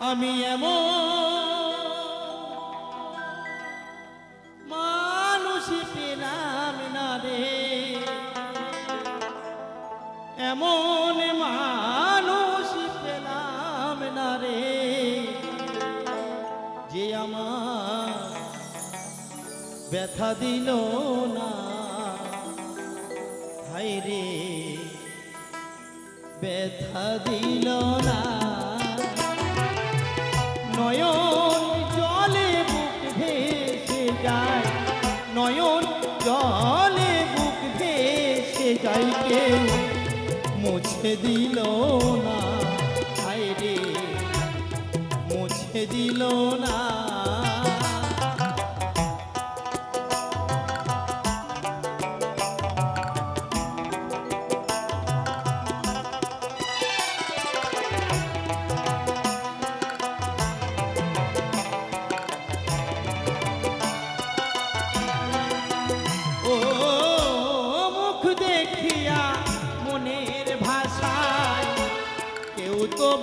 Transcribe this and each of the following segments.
আমি এমন মানুষ পেলাম না রে। এমন মানুষ পেলাম না রে। যে আমার ব্যথা দিল না। হাই রে, ব্যথা দিল না। নয়ন জলে বুক ভেসে যায়। নয়ন জলে বুক ভেসে যায় কেউ মুছে দিল না রে। মুছে দিল না।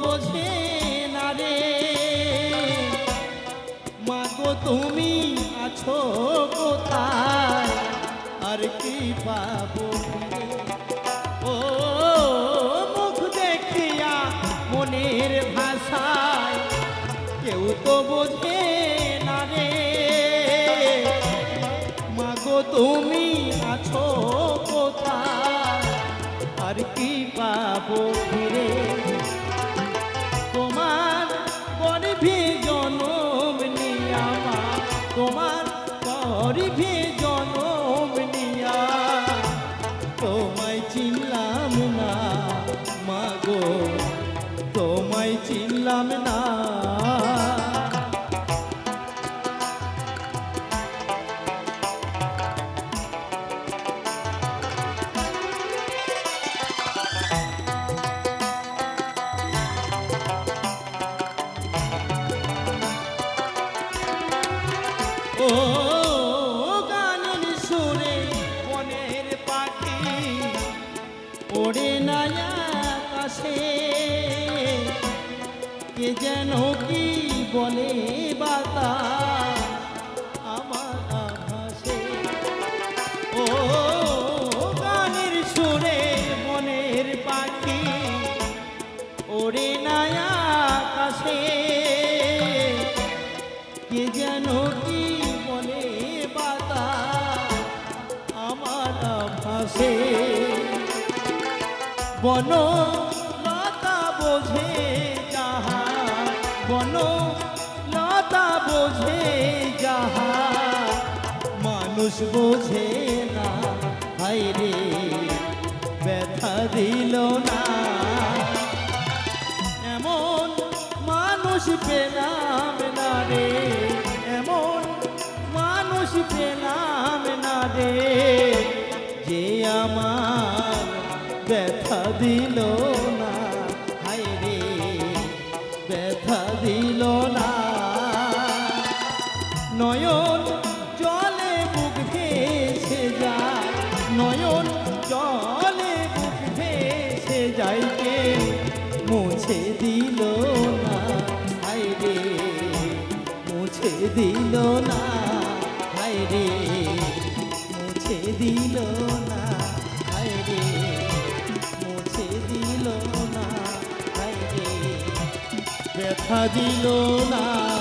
বোঝে না রে। মাগো তুমি আছো কোথায়? আর কি পাবো ও মুখ দেখিয়া মনের ভাষায় কেউ তো বোঝে না রে। মাগো তুমি আছো কোথায়? আর কি পাবো ফিরে? মাগো তোমায় চিনলাম না। ও গানের কে যেন কি বলে বাতা আমার আভাসে। ও গানের সুরে মনের পাখি। ওড়ে না আকাশে। কে যেন কি বলে বাতাস? আমার ভাসে বন লতা বোঝে বন লতা বোঝে যাহা, মানুষ বোঝে না হাই রে ব্যথা দিল না। এমন মানুষ পেলাম না রে, এমন মানুষ পেলাম না রে, যে আমার ব্যথা দিল নয়ন জলে বুক ভেসে যায়। নয়ন জলে বুক ভেসে যায় কে? মুছে দিল না হাই রে। মুছে দিল না হাই রে। মুছে দিল না হাই রে। মুছে দিল না হাই রে। ব্যথা দিল না।